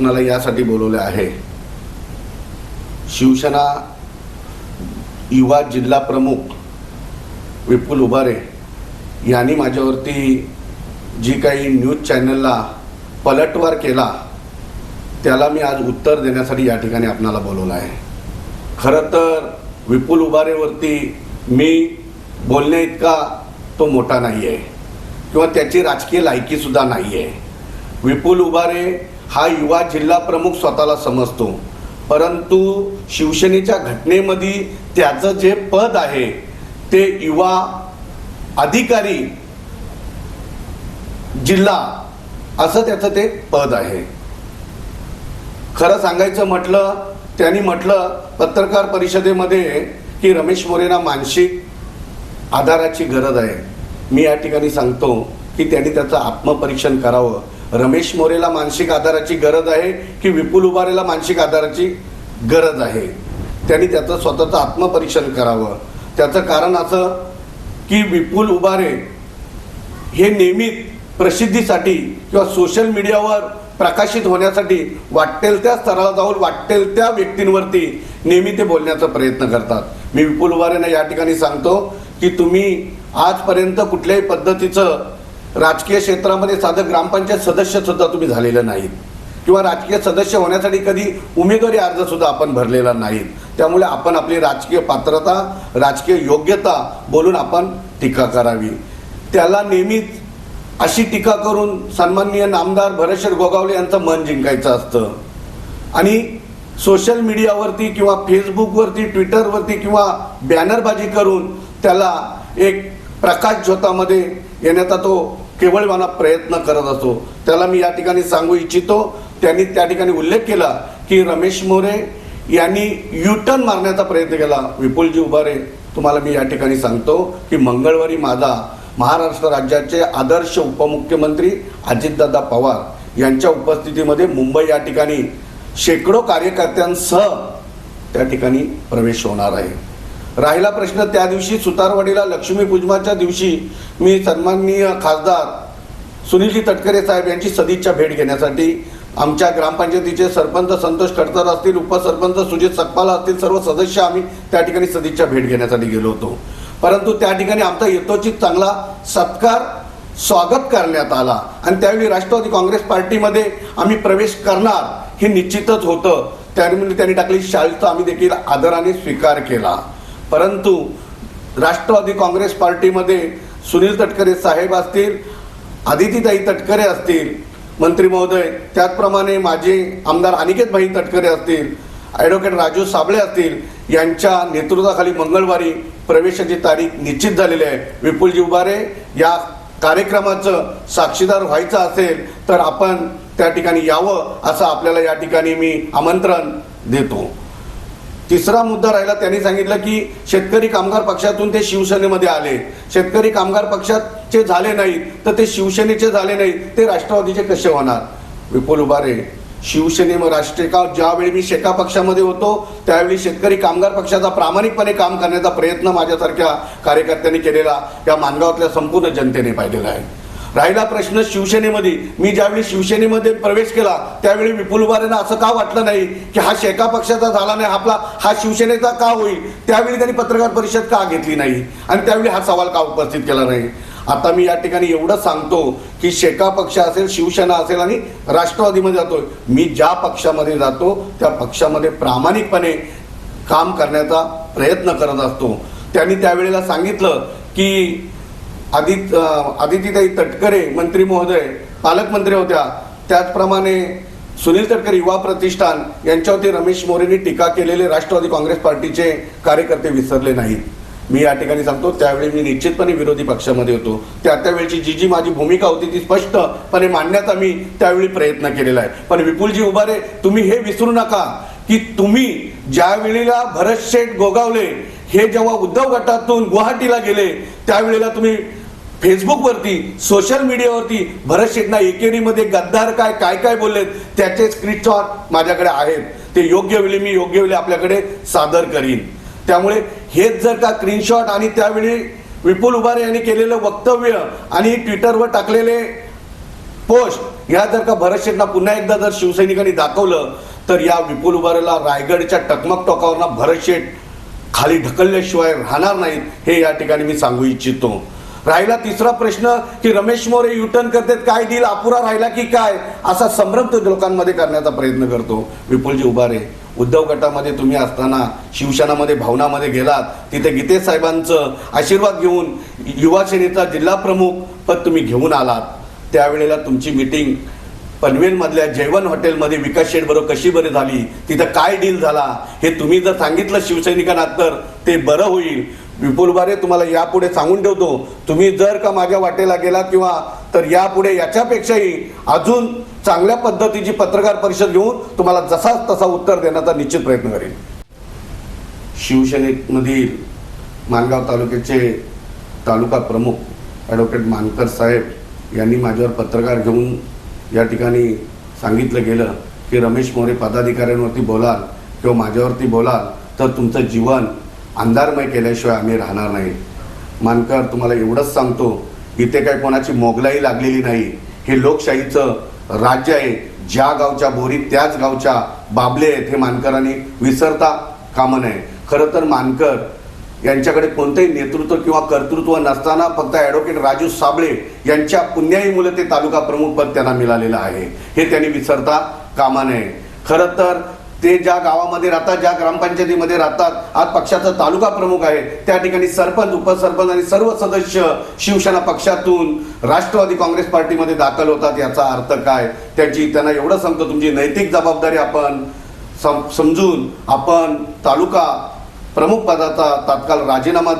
आपणाला यासाठी बोलवले आहे. शिवसेना युवा जिल्हा प्रमुख विपुल उभारे यांनी माझ्यावरती जी काही न्यूज चॅनलला पलटवार केला त्याला मी आज उत्तर देण्यासाठी या ठिकाणी आपणाला बोलवलं आहे. खरं तर विपुल उभारेवरती मी बोलण्या इतका तो मोठा नाही आहे किंवा त्याची राजकीय लायकीसुद्धा नाही आहे विपुल उभारे हा युवा जिल्हा प्रमुख स्वतःला समजतो. परंतु शिवसेनेच्या घटनेमध्ये त्याचं जे पद आहे ते युवा अधिकारी जिल्हा असं त्याचं ते पद आहे. खरं सांगायचं म्हटलं त्यांनी म्हटलं पत्रकार परिषदेमध्ये की रमेश मोरेना मानसिक आधाराची गरज आहे. मी या ठिकाणी सांगतो की त्यांनी त्याचं आत्मपरीक्षण करावं. रमेश मोरेला मानसिक आधाराची गरज आहे की विपुल उभारेला मानसिक आधाराची गरज आहे? त्यांनी त्याचं स्वतःचं आत्मपरीक्षण करावं. त्याचं कारण असं की विपुल उभारे हे नेहमी प्रसिद्धीसाठी किंवा सोशल मीडियावर प्रकाशित होण्यासाठी वाटेल त्या स्तराला जाऊन वाटेल त्या व्यक्तींवरती नेहमी ते बोलण्याचा प्रयत्न करतात. मी विपुल उभारेंना या ठिकाणी सांगतो की तुम्ही आजपर्यंत कुठल्याही पद्धतीचं राजकीय क्षेत्रामध्ये साधं ग्रामपंचायत सदस्य सुद्धा तुम्ही झालेलं नाहीत. किंवा राजकीय सदस्य होण्यासाठी कधी उमेदवारी अर्ज सुद्धा आपण भरलेला नाहीत. त्यामुळे आपण आपली राजकीय पात्रता राजकीय योग्यता बोलून आपण टीका करावी. त्याला नेहमीच अशी टीका करून सन्माननीय नामदार भरतशेठ गोगावले यांचं मन जिंकायचं असतं. आणि सोशल मीडियावरती किंवा फेसबुकवरती ट्विटरवरती किंवा बॅनरबाजी करून त्याला एक प्रकाश ज्योतामध्ये येण्याचा तो केवळवाना प्रयत्न करत असतो. त्याला मी या ठिकाणी सांगू इच्छितो. त्यांनी त्या ठिकाणी उल्लेख केला की रमेश मोरे यांनी युटर्न मारण्याचा प्रयत्न केला. विपुलजी उभारे तुम्हाला मी या ठिकाणी सांगतो की मंगळवारी माझा महाराष्ट्र राज्याचे आदर्श उपमुख्यमंत्री अजितदादा पवार यांच्या उपस्थितीमध्ये मुंबई या ठिकाणी शेकडो कार्यकर्त्यांसह त्या ठिकाणी प्रवेश होणार आहे. राहिला प्रश्न त्या दिवशी सुतारवाडीला लक्ष्मीपूजनाच्या दिवशी मी सन्माननीय खासदार सुनीलजी तटकरे साहेब यांची सदिच्छा भेट घेण्यासाठी आमच्या ग्रामपंचायतीचे सरपंच संतोष खडतर असतील उपसरपंच सुजित सकपाला असतील सर्व सदस्य आम्ही त्या ठिकाणी सदिच्छा भेट घेण्यासाठी गेलो होतो. परंतु त्या ठिकाणी आमचा यथोचित चांगला सत्कार स्वागत करण्यात आला. आणि त्यावेळी राष्ट्रवादी काँग्रेस पार्टीमध्ये आम्ही प्रवेश करणार हे निश्चितच होतं. त्यानिमित्त त्यांनी टाकली शाळेचा आम्ही देखील आदराने स्वीकार केला. परंतु राष्ट्रवादी काँग्रेस पार्टीमध्ये सुनील तटकरे साहेब असतील आदितीताई तटकरे असतील मंत्री महोदय त्याचप्रमाणे माझे आमदार अनिकेत भाई तटकरे असतील ॲडव्होकेट राजू साबळे असतील यांच्या नेतृत्वाखाली मंगळवारी प्रवेशाची तारीख निश्चित झालेली आहे. विपुलजी उभारे या कार्यक्रमाचं साक्षीदार व्हायचं असेल तर आपण त्या ठिकाणी यावं असं आपल्याला या ठिकाणी मी आमंत्रण देतो. तिसरा मुद्दा राहिला त्यांनी सांगितलं की शेतकरी कामगार पक्षातून ते शिवसेनेमध्ये आले. शेतकरी कामगार पक्षाचे झाले नाहीत तर ते शिवसेनेचे झाले नाही ते राष्ट्रवादीचे कसे होणार? विपुल उभारे शिवसेने राष्ट्रीय का? ज्यावेळी मी शेका पक्षामध्ये होतो त्यावेळी शेतकरी कामगार पक्षाचा प्रामाणिकपणे काम करण्याचा प्रयत्न माझ्यासारख्या कार्यकर्त्यांनी केलेला या मानगावातल्या संपूर्ण जनतेने पाहिलेला आहे. राहिला प्रश्न शिवसेनेमध्ये. मी ज्यावेळी शिवसेनेमध्ये प्रवेश केला त्यावेळी विपुल उभारेंना असं का वाटलं नाही की हा शेका पक्षाचा झाला नाही आपला हा शिवसेनेचा का होईल? त्यावेळी त्यांनी पत्रकार परिषद का घेतली नाही? आणि त्यावेळी हा सवाल का उपस्थित केला नाही? आता मी या ठिकाणी एवढं सांगतो की शेका पक्ष असेल शिवसेना असेल आणि राष्ट्रवादीमध्ये जातो मी ज्या पक्षामध्ये जातो त्या पक्षामध्ये प्रामाणिकपणे काम करण्याचा प्रयत्न करत असतो. त्यांनी त्यावेळेला सांगितलं की आदित आदितीताई तटकरे मंत्री महोदय पालकमंत्री होत्या. त्याचप्रमाणे सुनील तटकरे युवा प्रतिष्ठान यांच्यावरती रमेश मोरेंनी टीका केलेले राष्ट्रवादी काँग्रेस पार्टीचे कार्यकर्ते विसरले नाहीत. मी या ठिकाणी सांगतो त्यावेळी मी निश्चितपणे विरोधी पक्षामध्ये होतो. त्या त्यावेळची जी जी माझी भूमिका होती ती स्पष्टपणे मांडण्याचा मी त्यावेळी प्रयत्न केलेला आहे. पण विपुलजी उभारे तुम्ही हे विसरू नका की तुम्ही ज्या वेळेला भरत शेठ गोगावले हे जेव्हा उद्धव गटातून गुवाहाटीला गेले त्यावेळेला तुम्ही फेसबुकवरती सोशल मीडियावरती भरत शेटना एकेरीमध्ये गद्दार काय काय काय बोललेत त्याचे स्क्रीनशॉट माझ्याकडे आहेत. ते योग्य वेळी मी योग्य वेळी आपल्याकडे सादर करीन. त्यामुळे हेच जर का स्क्रीनशॉट आणि त्यावेळी विपुल उभारे यांनी केलेलं वक्तव्य आणि ट्विटरवर टाकलेले पोस्ट या जर का भरत शेटना पुन्हा एकदा जर शिवसैनिकांनी दाखवलं तर या विपुल उभारेला रायगडच्या टकमक टोकावरना भरत शेट खाली ढकलल्याशिवाय राहणार नाहीत हे या ठिकाणी मी सांगू इच्छितो. राहिला तिसरा प्रश्न की रमेश मोरे युटर्न करतात काय डील अपुरा राहिला की काय? असा संभ्रम तो लोकांमध्ये करण्याचा प्रयत्न करतो. विपुलजी उभारे उद्धव गटामध्ये तुम्ही असताना शिवसेनामध्ये भावनामध्ये गेलात तिथे गीतेश साहेबांचं आशीर्वाद घेऊन युवासेनेचा जिल्हा प्रमुख पद तुम्ही घेऊन आलात. त्यावेळेला तुमची मिटिंग पनवेलमधल्या जैवन हॉटेलमध्ये विकास शेठ बरोबर कशी बरी झाली? तिथं काय डील झाला? हे तुम्ही जर सांगितलं शिवसैनिकांना तर ते बरं होईल. विपुल बारे तुम्हाला यापुढे सांगून ठेवतो. तुम्ही जर का माझ्या वाटेला गेला किंवा तर यापुढे याच्यापेक्षाही अजून चांगल्या पद्धतीची पत्रकार परिषद घेऊन तुम्हाला जसाच तसा उत्तर देण्याचा निश्चित प्रयत्न करेन. शिवसेनेमधील मानगाव तालुक्याचे तालुका प्रमुख ॲडव्होकेट मानकर साहेब यांनी माझ्यावर पत्रकार घेऊन या ठिकाणी सांगितलं गेलं की रमेश मोरे पदाधिकाऱ्यांवरती बोलाल किंवा माझ्यावरती बोलाल तर तुमचं जीवन अंधारमय केल्याशिवाय आम्ही राहणार नाही. मानकर तुम्हाला एवढंच सांगतो इथे काय कोणाची मोगलाई लागलेली नाही. हे लोकशाहीचं राज्य आहे. ज्या गावच्या बोरी त्याच गावच्या बाबले आहेत हे मानकरांनी विसरता कामं नये. खरं तर मानकर यांच्याकडे कोणतंही नेतृत्व किंवा कर्तृत्व नसताना फक्त ॲडव्होकेट राजू साबळे यांच्या पुण्याही मुलं ते तालुका प्रमुख पद त्यांना मिळालेलं आहे. हे त्यांनी विसरता कामा नये. खरं तर ते ज्या गावामध्ये राहतात ज्या ग्रामपंचायतीमध्ये राहतात आज पक्षाचा तालुका प्रमुख आहे. त्या ठिकाणी सरपंच उपसरपंच आणि सर्व सदस्य शिवसेना पक्षातून राष्ट्रवादी काँग्रेस पार्टीमध्ये दाखल होतात याचा अर्थ काय? त्याची त्यांना एवढं सांगतो तुमची नैतिक जबाबदारी आपण सम समजून आपण तालुका प्रमुख पदाचा तात्काळ राजीनामा